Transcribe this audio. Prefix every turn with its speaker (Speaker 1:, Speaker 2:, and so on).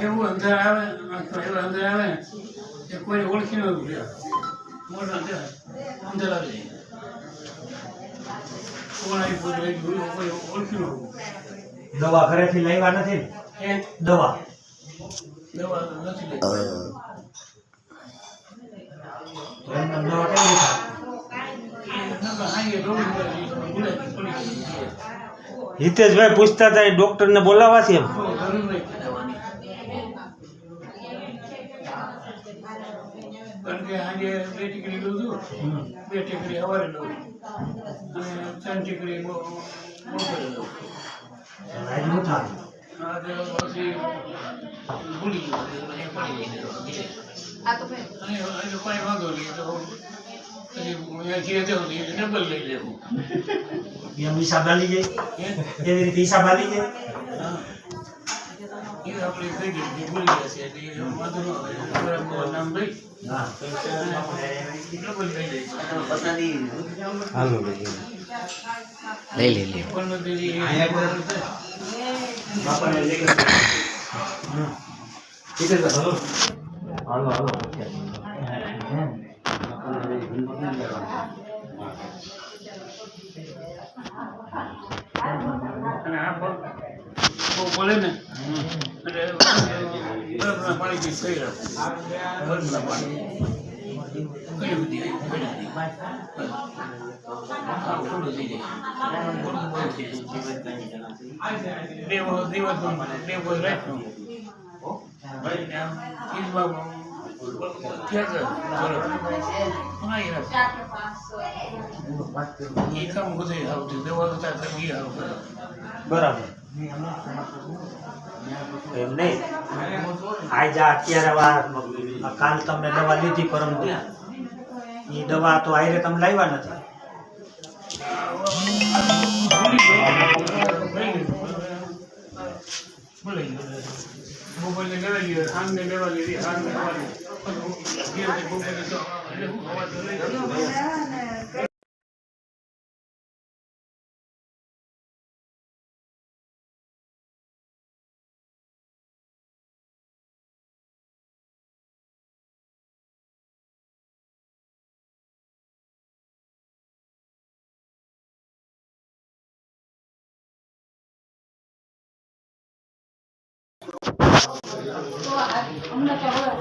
Speaker 1: એવું અંદર આવે એવું અંદર આવે એ કોઈ ઓળખી ન મોટા અંદર અંદર આવી
Speaker 2: દવા ઘરેથી લાવ્યા નથી
Speaker 1: એ
Speaker 2: દવા.
Speaker 1: દવા નથી લેતી
Speaker 2: તો એમને દવા કેવી થાય
Speaker 1: એ નકર હાંગે રોગ પડી પડી ગઈ
Speaker 3: હિતેશભાઈ પૂછતા હતા એ ડોક્ટરને બોલાવા છે એમ.
Speaker 1: બે ટીકડી લઉં છું બે ટીકડી સવારે લઉં અને ત્રણ ટીકડી બપોરે લઉં
Speaker 2: હિસાબ આલી જાય? એવી રીતે હિસાબ આલી જાય
Speaker 1: હા. એ આપણે કહી દઈએ ભૂલી ગયા છે એટલે એ વાંધો ન આવે નામ લઈ
Speaker 2: હા
Speaker 1: ડબલ પણ બોલે ને બરફના પાણીથી થઈ રહે બરફના પાણી ઘણી બધી ઘણી બધી they ખુલ્લું થઈ They ખુલ્લું right થઈ Right now, આમ ઈદમાં થયા છે? બરફ. હા, એ રાત. એ કામ બધું આવતું દવા કરતા તબી આવતું
Speaker 2: બરાબર. એમ નહીં? આજ અત્યારે વાર કાલ તમને દવા લીધી પરમ ત્યાં એ દવા તો આયરે તમે લાવ્યા નથી.
Speaker 1: બપોરને લેવા લીધી સાંજને લેવા લીધી સાંજને લેવા લીધી બપોરે તો Ông
Speaker 4: đã cho rồi.